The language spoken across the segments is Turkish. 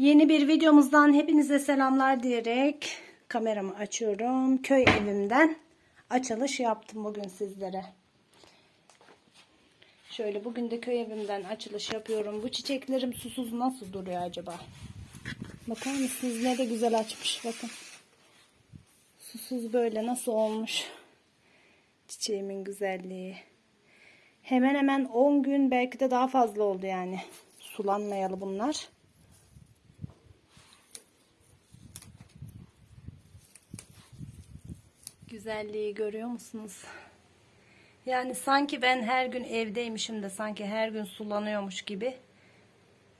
Yeni bir videomuzdan hepinize selamlar diyerek kameramı açıyorum. Köy evimden açılış yaptım bugün sizlere. Şöyle bugün de köy evimden açılış yapıyorum. Bu çiçeklerim susuz nasıl duruyor acaba? Bakar mısınız ne de güzel açmış bakın. Susuz böyle nasıl olmuş. Çiçeğimin güzelliği. Hemen hemen 10 gün belki de daha fazla oldu yani. Sulanmayalı bunlar. Güzelliği görüyor musunuz? Yani sanki ben her gün evdeymişim de sanki her gün sulanıyormuş gibi.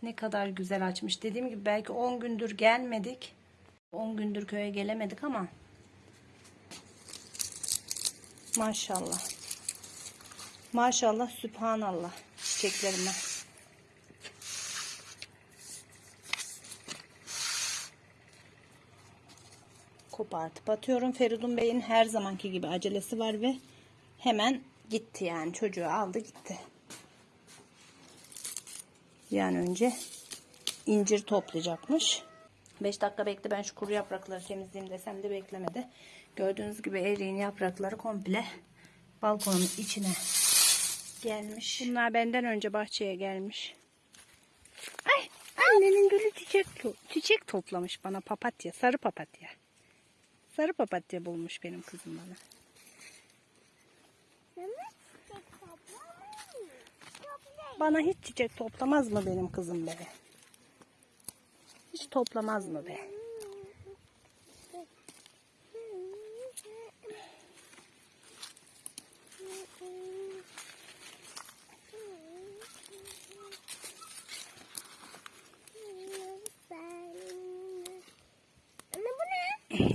Ne kadar güzel açmış. Dediğim gibi belki 10 gündür gelmedik. 10 gündür köye gelemedik ama maşallah. Maşallah sübhanallah çiçeklerime. Kopartıp atıyorum. Feridun Bey'in her zamanki gibi acelesi var ve hemen gitti yani. Çocuğu aldı gitti. Yani önce incir toplayacakmış. 5 dakika bekle ben şu kuru yaprakları temizleyeyim desem de beklemedi. Gördüğünüz gibi eriğin yaprakları komple balkonun içine gelmiş. Bunlar benden önce bahçeye gelmiş. Ay annenin gülü çiçek, çiçek toplamış bana papatya, sarı papatya. Sarı papatya bulmuş benim kızım bana. Bana hiç çiçek toplamaz mı benim kızım be? Hiç toplamaz mı be?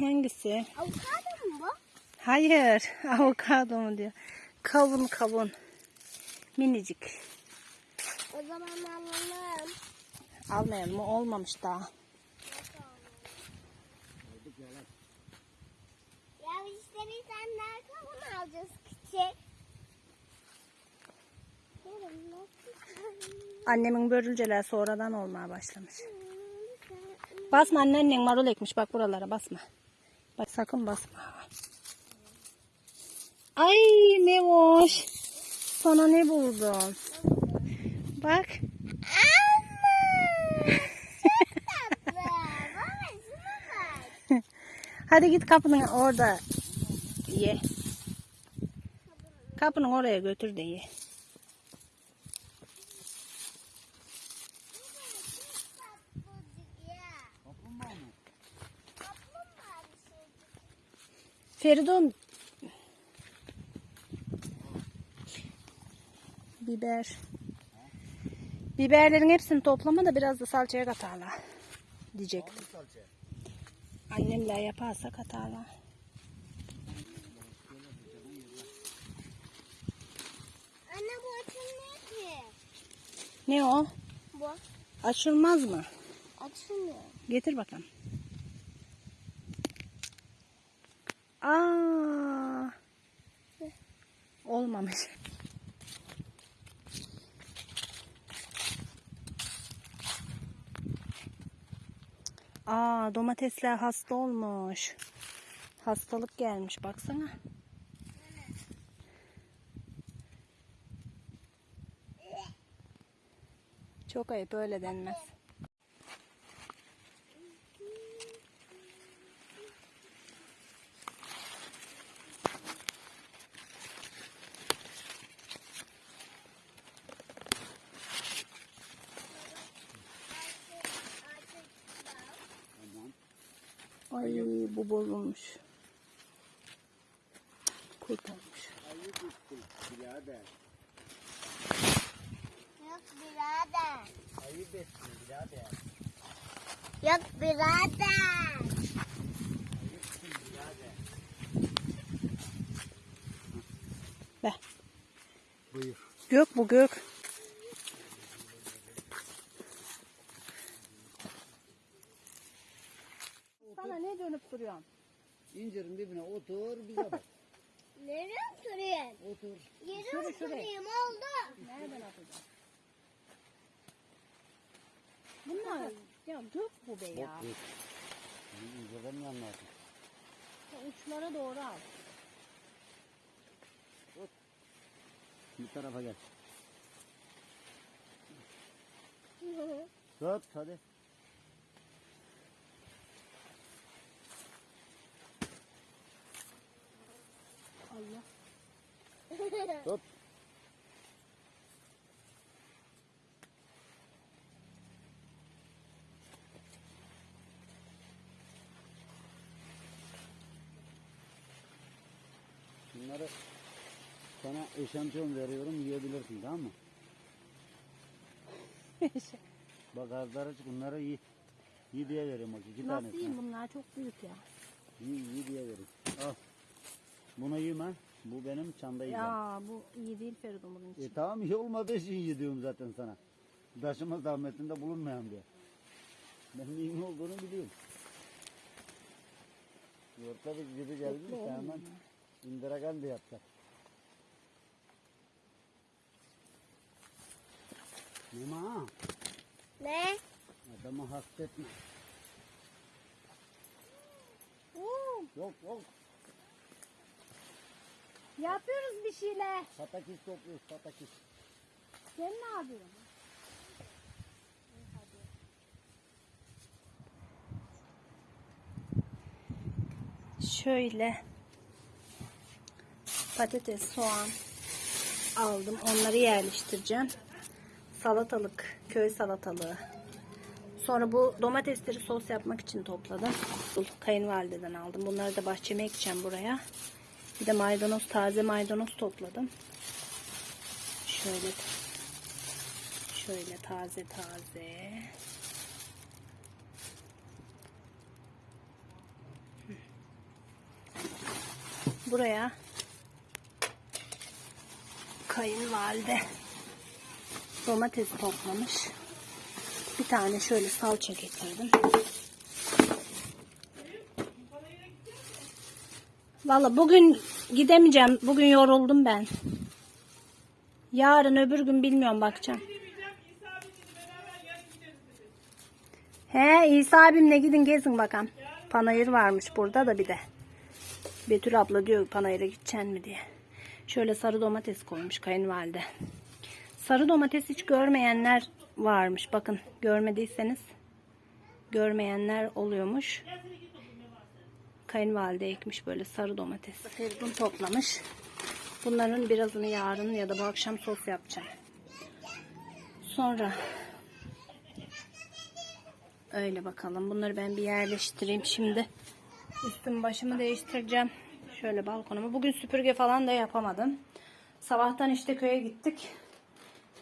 Hangisi? Avokado mu bu? Hayır, avokado mu diyor. Kavun kavun. Minicik. O zaman alalım. Almayalım, olmamış daha. Ya işte biz senden kavun alacağız küçük. Yarın nasıl? Annemin börülceler sonradan olmaya başlamış. Basma anneannen marul ekmiş bak buralara basma. Bak sakın basma. Ay ne hoş. Sana ne buldum? Bak. Hadi git kapının orada ye. Kapının oraya götür de ye. Kaplumbağa mı? Kaplumbağa bir şey. Feridun. Biber. Biberlerin hepsini toplama da biraz da salçaya katarlar. Diyecektim. Annemle yaparsa katarlar. Anne bu açılmıyor ki. Ne o? Bu Açılmaz mı? açılmıyor. Getir bakalım. Aa. Olmamış. Aa, domatesler hasta olmuş. Hastalık gelmiş baksana. Çok ayıp öyle denmez. Ay bu bozulmuş. Kurt olmuş. Yok birader. Ayıp ettin birader. Yok birader. Be. Buyur. Gök bu gök. Duruyorsun? İncirin dibine otur bize bak. Nereye oturayım? Otur. Yere Şuraya, şuraya. oturayım oldu. Nereden atacağım? Bunlar Ya gök bu be ya. Bok. Yani incirden mi anlarsın? Ya Uçlara doğru al. Bu tarafa gel. Tut hadi. Allah. Tut. Bunları sana eşantiyon veriyorum yiyebilirsin tamam mı? Bak azları bunları yi. Yi diye veriyorum bak iki Nasıl tane. yiyeyim bunlar çok büyük ya. Yi, yi diye veriyorum. Al. Bunu yeme. Bu benim çanda yiyeceğim. Ya bu iyi değil Feridun bunun E için. tamam iyi olmadığı için iyi diyorum zaten sana. Taşıma zahmetinde bulunmayan diye. Ben neyin olduğunu biliyorum. Yorta bir gibi geldi mi hemen olmayayım Indira Gandhi yapacak. Nima ne? adamı hasta etme. Yok yok Yapıyoruz bir şeyler. patakis topluyoruz patakis. Sen ne yapıyorsun? Şöyle patates, soğan aldım. Onları yerleştireceğim. Salatalık, köy salatalığı. Sonra bu domatesleri sos yapmak için topladım. Kayınvalideden aldım. Bunları da bahçeme ekeceğim buraya. Bir de maydanoz, taze maydanoz topladım. Şöyle şöyle taze taze. Buraya kayınvalide domates toplamış. Bir tane şöyle salça getirdim. Valla bugün gidemeyeceğim. Bugün yoruldum ben. Yarın öbür gün bilmiyorum bakacağım. He İsa abimle gidin gezin bakalım. Panayır varmış burada da bir de. Betül abla diyor panayıra gideceksin mi diye. Şöyle sarı domates koymuş kayınvalide. Sarı domates hiç görmeyenler varmış. Bakın görmediyseniz görmeyenler oluyormuş. Kayınvalide ekmiş böyle sarı domates. Feridun toplamış. Bunların birazını yarın ya da bu akşam sos yapacağım. Sonra öyle bakalım. Bunları ben bir yerleştireyim şimdi. Üstüm başımı değiştireceğim. Şöyle balkonumu. Bugün süpürge falan da yapamadım. Sabahtan işte köye gittik.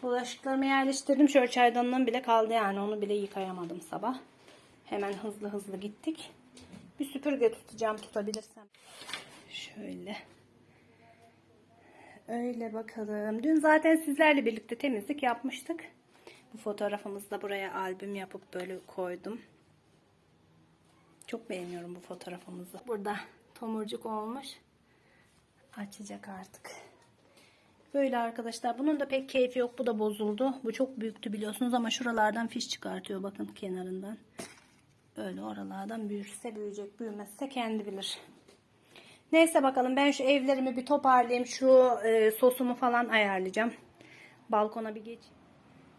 Bulaşıklarımı yerleştirdim. Şöyle çaydanlığım bile kaldı yani. Onu bile yıkayamadım sabah. Hemen hızlı hızlı gittik. Bir süpürge tutacağım tutabilirsem. Şöyle. Öyle bakalım. Dün zaten sizlerle birlikte temizlik yapmıştık. Bu fotoğrafımızı da buraya albüm yapıp böyle koydum. Çok beğeniyorum bu fotoğrafımızı. Burada tomurcuk olmuş. Açacak artık. Böyle arkadaşlar. Bunun da pek keyfi yok. Bu da bozuldu. Bu çok büyüktü biliyorsunuz ama şuralardan fiş çıkartıyor. Bakın kenarından. Öyle oralardan büyürse büyüyecek. Büyümezse kendi bilir. Neyse bakalım ben şu evlerimi bir toparlayayım. Şu e, sosumu falan ayarlayacağım. Balkona bir geç.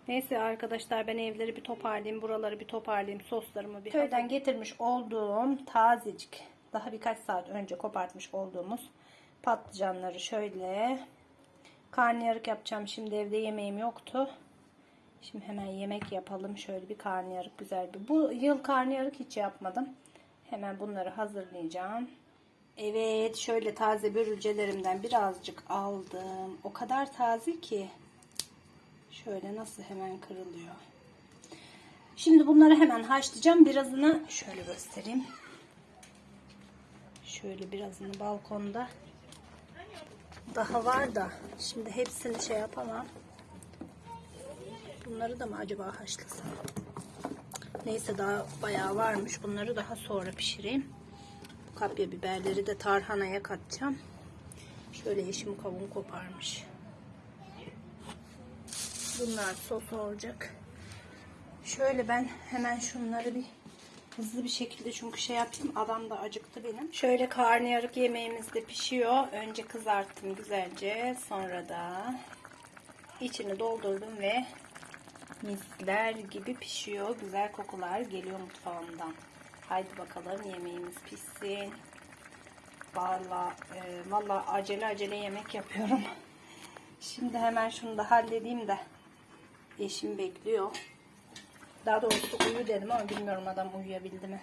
Neyse arkadaşlar ben evleri bir toparlayayım. Buraları bir toparlayayım. Soslarımı bir köyden getirmiş olduğum tazecik. Daha birkaç saat önce kopartmış olduğumuz patlıcanları şöyle karnıyarık yapacağım. Şimdi evde yemeğim yoktu. Şimdi hemen yemek yapalım. Şöyle bir karnıyarık güzel bir. Bu yıl karnıyarık hiç yapmadım. Hemen bunları hazırlayacağım. Evet şöyle taze börülcelerimden birazcık aldım. O kadar taze ki. Şöyle nasıl hemen kırılıyor. Şimdi bunları hemen haşlayacağım. Birazını şöyle göstereyim. Şöyle birazını balkonda. Daha var da şimdi hepsini şey yapamam. Bunları da mı acaba haşlasam? Neyse daha bayağı varmış. Bunları daha sonra pişireyim. Kapya biberleri de tarhanaya katacağım. Şöyle yeşim kavun koparmış. Bunlar sos olacak. Şöyle ben hemen şunları bir hızlı bir şekilde çünkü şey yapayım. Adam da acıktı benim. Şöyle karnıyarık yemeğimiz de pişiyor. Önce kızarttım güzelce. Sonra da içini doldurdum ve misler gibi pişiyor. Güzel kokular geliyor mutfağımdan. Haydi bakalım yemeğimiz pişsin. Valla e, valla acele acele yemek yapıyorum. Şimdi hemen şunu da halledeyim de eşim bekliyor. Daha doğrusu uyu dedim ama bilmiyorum adam uyuyabildi mi.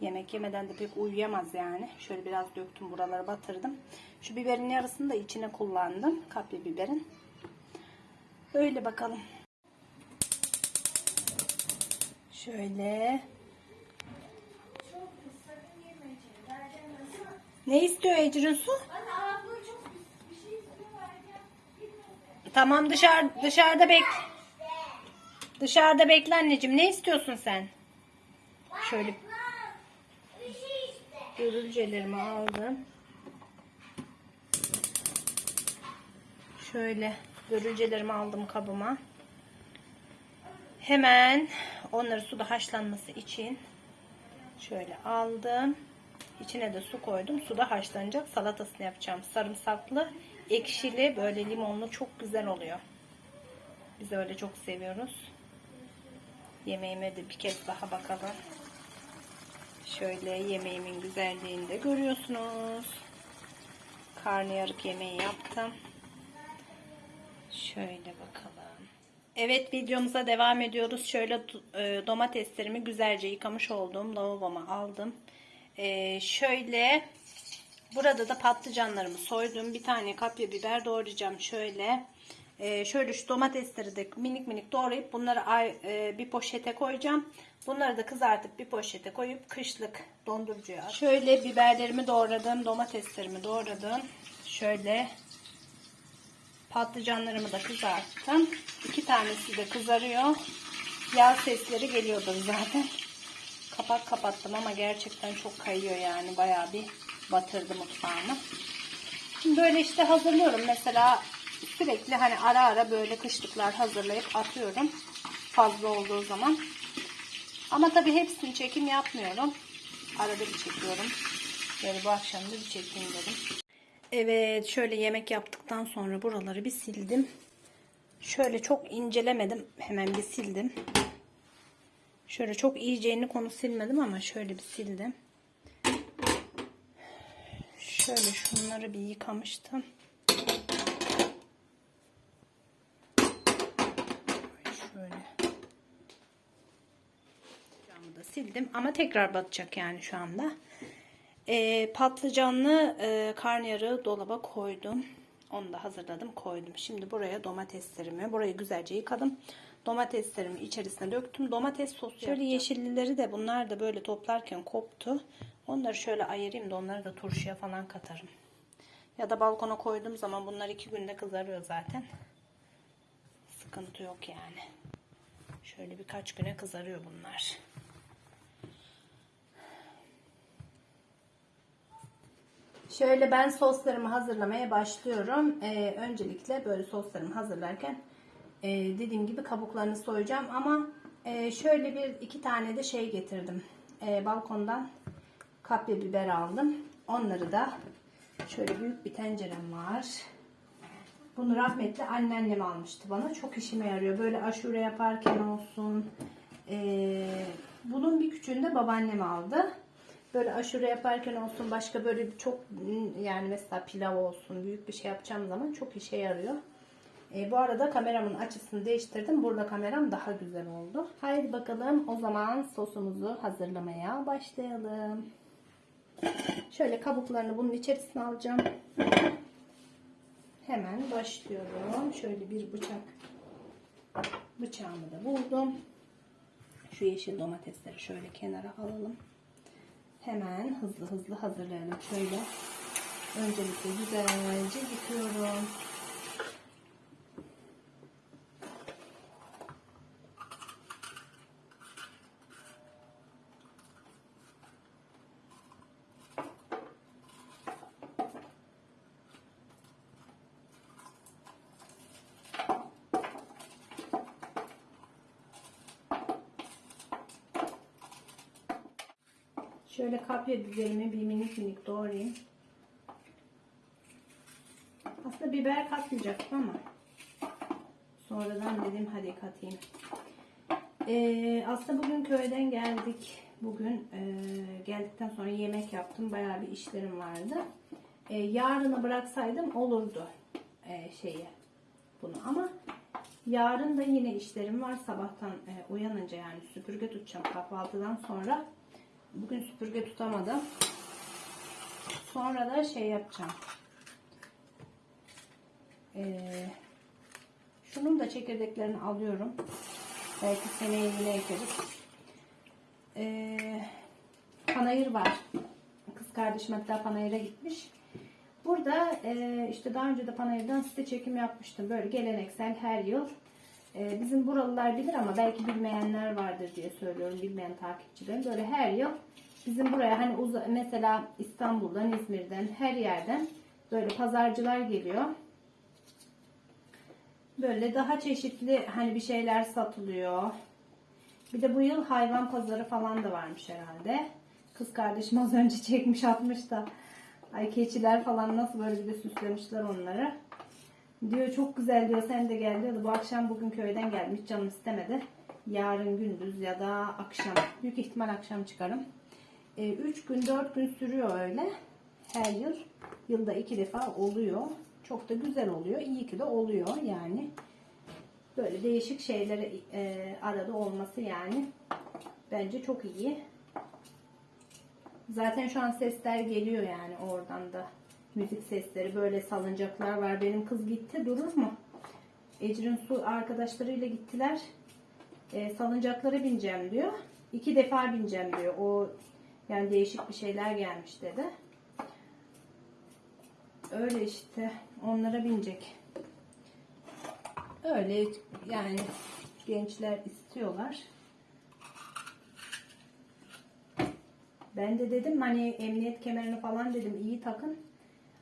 Yemek yemeden de pek uyuyamaz yani. Şöyle biraz döktüm buraları batırdım. Şu biberin yarısını da içine kullandım. Kapya biberin. Öyle bakalım. Şöyle. Ne istiyor Ecrin Su? Tamam dışarı dışarıda bek. Dışarıda bekle anneciğim. Ne istiyorsun sen? Şöyle Bir şey görülcelerimi aldım. Şöyle görülcelerimi aldım kabıma. Hemen onları suda haşlanması için şöyle aldım. İçine de su koydum. Suda haşlanacak salatasını yapacağım. Sarımsaklı, ekşili, böyle limonlu çok güzel oluyor. Biz öyle çok seviyoruz. Yemeğime de bir kez daha bakalım. Şöyle yemeğimin güzelliğini de görüyorsunuz. Karnıyarık yemeği yaptım. Şöyle bakalım. Evet videomuza devam ediyoruz. Şöyle e, domateslerimi güzelce yıkamış olduğum lavaboma aldım. E, şöyle burada da patlıcanlarımı soydum. Bir tane kapya biber doğrayacağım. Şöyle e, şöyle şu domatesleri de minik minik doğrayıp bunları e, bir poşete koyacağım. Bunları da kızartıp bir poşete koyup kışlık dondurucuya Şöyle biberlerimi doğradım. Domateslerimi doğradım. Şöyle Patlıcanlarımı da kızarttım. İki tanesi de kızarıyor. Yağ sesleri geliyordur zaten. Kapak kapattım ama gerçekten çok kayıyor yani. Bayağı bir batırdı mutfağımı. Şimdi böyle işte hazırlıyorum. Mesela sürekli hani ara ara böyle kışlıklar hazırlayıp atıyorum. Fazla olduğu zaman. Ama tabii hepsini çekim yapmıyorum. Arada bir çekiyorum. Böyle bu akşam da bir çekeyim dedim. Evet şöyle yemek yaptıktan sonra buraları bir sildim. Şöyle çok incelemedim. Hemen bir sildim. Şöyle çok iyiceyini konu silmedim ama şöyle bir sildim. Şöyle şunları bir yıkamıştım. Şöyle. Camı da sildim ama tekrar batacak yani şu anda. Ee, patlıcanlı e, karnıyarığı dolaba koydum. Onu da hazırladım koydum. Şimdi buraya domateslerimi, burayı güzelce yıkadım. Domateslerimi içerisine döktüm. Domates sosu Şöyle yeşillileri de bunlar da böyle toplarken koptu. Onları şöyle ayırayım da onları da turşuya falan katarım. Ya da balkona koyduğum zaman bunlar iki günde kızarıyor zaten. Sıkıntı yok yani. Şöyle birkaç güne kızarıyor bunlar. Şöyle ben soslarımı hazırlamaya başlıyorum. Ee, öncelikle böyle soslarımı hazırlarken e, dediğim gibi kabuklarını soyacağım. Ama e, şöyle bir iki tane de şey getirdim. E, balkondan kapya biber aldım. Onları da şöyle büyük bir tencerem var. Bunu rahmetli anneannem almıştı bana. Çok işime yarıyor. Böyle aşure yaparken olsun. Ee, bunun bir küçüğünü de babaannem aldı. Böyle aşure yaparken olsun başka böyle çok yani mesela pilav olsun büyük bir şey yapacağım zaman çok işe yarıyor. Ee, bu arada kameramın açısını değiştirdim. Burada kameram daha güzel oldu. Haydi bakalım o zaman sosumuzu hazırlamaya başlayalım. Şöyle kabuklarını bunun içerisine alacağım. Hemen başlıyorum. Şöyle bir bıçak bıçağımı da buldum. Şu yeşil domatesleri şöyle kenara alalım. Hemen hızlı hızlı hazırlayalım. Şöyle öncelikle güzelce yıkıyorum. Şöyle kapya biberimi bir minik minik doğrayayım. Aslında biber katmayacaktım ama sonradan dedim hadi katayım. Ee, aslında bugün köyden geldik. Bugün e, geldikten sonra yemek yaptım. Bayağı bir işlerim vardı. E, yarına bıraksaydım olurdu e, şeyi bunu ama yarın da yine işlerim var. Sabahtan e, uyanınca yani süpürge tutacağım kahvaltıdan sonra. Bugün süpürge tutamadım. Sonra da şey yapacağım. Ee, şunun da çekirdeklerini alıyorum. Belki seneye yine ekeriz. Ee, panayır var. Kız kardeşim hatta panayıra gitmiş. Burada e, işte daha önce de panayırdan size çekim yapmıştım. Böyle geleneksel her yıl. E, bizim buralılar bilir ama belki bilmeyenler vardır diye söylüyorum. Bilmeyen takipçilerim. Böyle her yıl bizim buraya hani mesela İstanbul'dan, İzmir'den her yerden böyle pazarcılar geliyor. Böyle daha çeşitli hani bir şeyler satılıyor. Bir de bu yıl hayvan pazarı falan da varmış herhalde. Kız kardeşim az önce çekmiş atmış da. Ay keçiler falan nasıl böyle bir süslemişler onları. Diyor çok güzel diyor sen de gel diyordu. Bu akşam bugün köyden gelmiş canım istemedi. Yarın gündüz ya da akşam. Büyük ihtimal akşam çıkarım. 3 gün 4 gün sürüyor öyle. Her yıl. Yılda iki defa oluyor. Çok da güzel oluyor. İyi ki de oluyor yani. Böyle değişik şeyleri e, arada olması yani. Bence çok iyi. Zaten şu an sesler geliyor yani oradan da. Müzik sesleri böyle salıncaklar var. Benim kız gitti durur mu? Ecrin Su arkadaşlarıyla gittiler. E, salıncaklara bineceğim diyor. İki defa bineceğim diyor. O yani değişik bir şeyler gelmiş dedi. Öyle işte. Onlara binecek. Öyle yani gençler istiyorlar. Ben de dedim hani emniyet kemerini falan dedim iyi takın.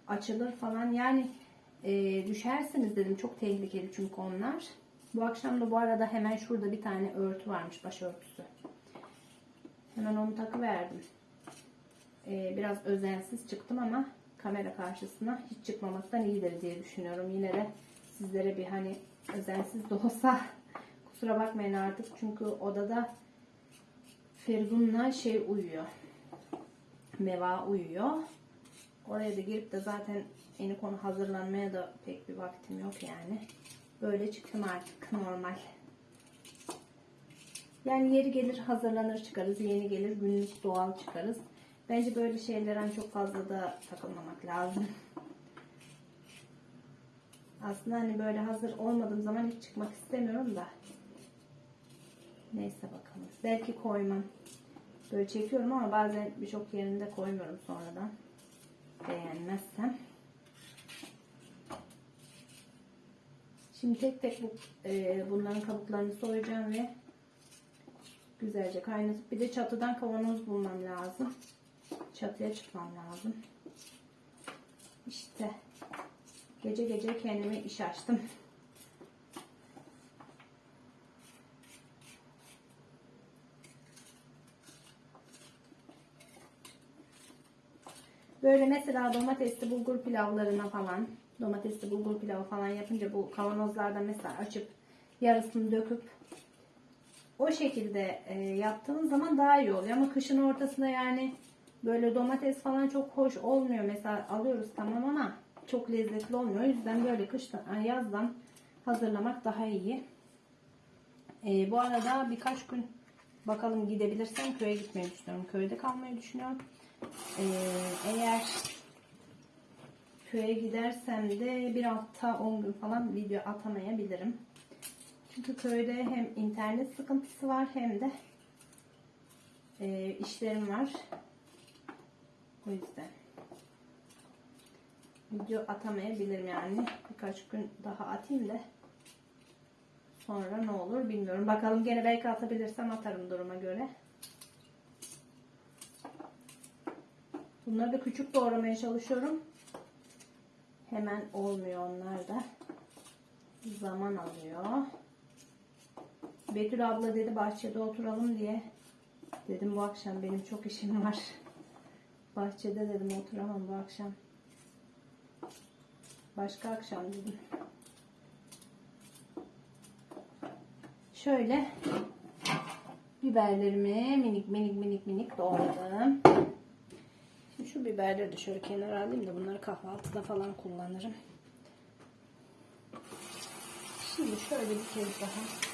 Açılır falan yani e, düşersiniz dedim. Çok tehlikeli çünkü onlar. Bu akşam da bu arada hemen şurada bir tane örtü varmış başörtüsü. Hemen onu takıverdim. E, biraz özensiz çıktım ama kamera karşısına hiç çıkmamaktan iyidir diye düşünüyorum. Yine de sizlere bir hani özensiz de olsa kusura bakmayın artık çünkü odada Feridun'la şey uyuyor. Meva uyuyor. Oraya da girip de zaten yeni konu hazırlanmaya da pek bir vaktim yok yani. Böyle çıktım artık normal. Yani yeri gelir hazırlanır çıkarız. Yeni gelir günlük doğal çıkarız. Bence böyle şeylere çok fazla da takılmamak lazım. Aslında hani böyle hazır olmadığım zaman hiç çıkmak istemiyorum da. Neyse bakalım. Belki koymam. Böyle çekiyorum ama bazen birçok yerinde koymuyorum sonradan. Beğenmezsem. Şimdi tek tek bu, e, bunların kabuklarını soyacağım ve güzelce kaynatıp bir de çatıdan kavanoz bulmam lazım. Çatıya çıkmam lazım. İşte gece gece kendime iş açtım. Böyle mesela domatesli bulgur pilavlarına falan domatesli bulgur pilavı falan yapınca bu kavanozlardan mesela açıp yarısını döküp o şekilde e, yaptığınız zaman daha iyi oluyor. Ama kışın ortasında yani böyle domates falan çok hoş olmuyor. Mesela alıyoruz tamam ama çok lezzetli olmuyor. O yüzden böyle kıştan, yazdan hazırlamak daha iyi. E, bu arada birkaç gün bakalım gidebilirsem köye gitmeyi düşünüyorum. Köyde kalmayı düşünüyorum. E, eğer köye gidersem de bir hafta 10 gün falan video atamayabilirim. Çünkü köyde hem internet sıkıntısı var hem de e, işlerim var. O yüzden video atamayabilirim yani. Birkaç gün daha atayım da sonra ne olur bilmiyorum. Bakalım gene belki atabilirsem atarım duruma göre. Bunları da küçük doğramaya çalışıyorum. Hemen olmuyor onlar da. Zaman alıyor. Betül abla dedi bahçede oturalım diye. Dedim bu akşam benim çok işim var. Bahçede dedim oturamam bu akşam. Başka akşam dedim. Şöyle biberlerimi minik minik minik minik doğradım. Şu biberleri de şöyle kenara alayım da bunları kahvaltıda falan kullanırım. Şimdi şöyle bir kez daha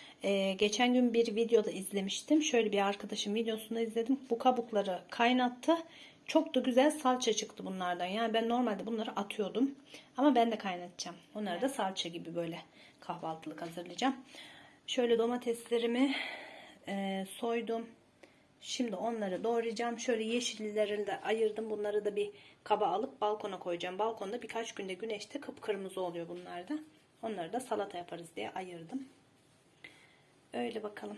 Ee, geçen gün bir videoda izlemiştim. Şöyle bir arkadaşım videosunda izledim. Bu kabukları kaynattı. Çok da güzel salça çıktı bunlardan. Yani ben normalde bunları atıyordum. Ama ben de kaynatacağım. Onları da salça gibi böyle kahvaltılık hazırlayacağım. Şöyle domateslerimi e, soydum. Şimdi onları doğrayacağım. Şöyle yeşilleri de ayırdım. Bunları da bir kaba alıp balkona koyacağım. Balkonda birkaç günde güneşte kıpkırmızı oluyor bunlar da. Onları da salata yaparız diye ayırdım. Öyle bakalım.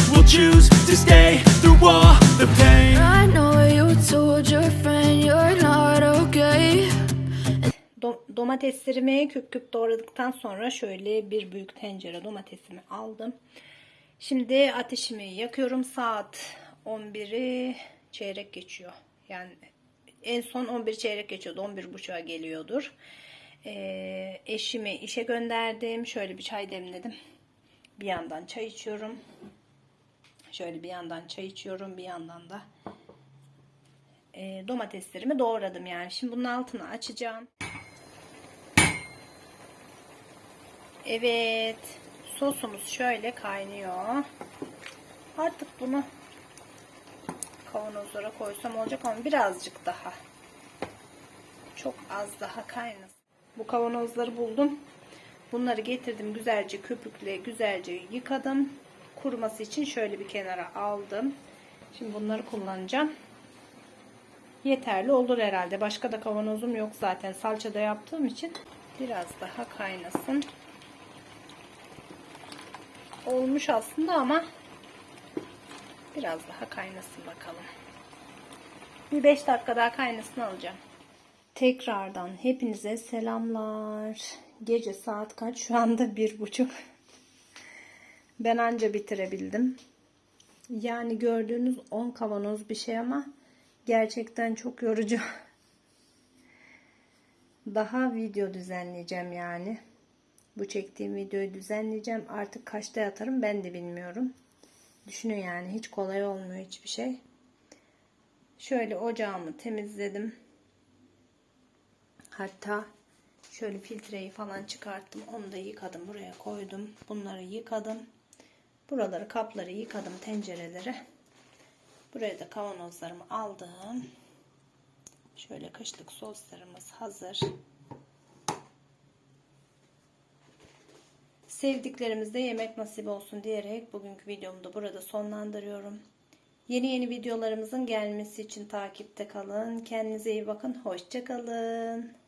choose to stay through all the pain I know you told your friend you're not okay. Do- domateslerimi küp küp doğradıktan sonra şöyle bir büyük tencere domatesimi aldım. Şimdi ateşimi yakıyorum. Saat 11'i çeyrek geçiyor. Yani en son 11 çeyrek geçiyordu. 11 buçuğa geliyordur. Ee, eşimi işe gönderdim. Şöyle bir çay demledim. Bir yandan çay içiyorum. Şöyle bir yandan çay içiyorum. Bir yandan da e, domateslerimi doğradım yani. Şimdi bunun altını açacağım. Evet. Sosumuz şöyle kaynıyor. Artık bunu kavanozlara koysam olacak ama birazcık daha. Çok az daha kaynasın. Bu kavanozları buldum. Bunları getirdim güzelce köpükle güzelce yıkadım. Kuruması için şöyle bir kenara aldım. Şimdi bunları kullanacağım. Yeterli olur herhalde. Başka da kavanozum yok zaten. Salçada yaptığım için biraz daha kaynasın. Olmuş aslında ama biraz daha kaynasın bakalım. Bir 5 dakika daha kaynasın alacağım. Tekrardan hepinize selamlar. Gece saat kaç? Şu anda bir buçuk. Ben anca bitirebildim. Yani gördüğünüz 10 kavanoz bir şey ama gerçekten çok yorucu. Daha video düzenleyeceğim yani. Bu çektiğim videoyu düzenleyeceğim. Artık kaçta yatarım ben de bilmiyorum. Düşünün yani hiç kolay olmuyor hiçbir şey. Şöyle ocağımı temizledim. Hatta şöyle filtreyi falan çıkarttım. Onu da yıkadım. Buraya koydum. Bunları yıkadım. Buraları kapları yıkadım tencereleri. Buraya da kavanozlarımı aldım. Şöyle kışlık soslarımız hazır. Sevdiklerimizde yemek nasip olsun diyerek bugünkü videomu da burada sonlandırıyorum. Yeni yeni videolarımızın gelmesi için takipte kalın. Kendinize iyi bakın. Hoşçakalın.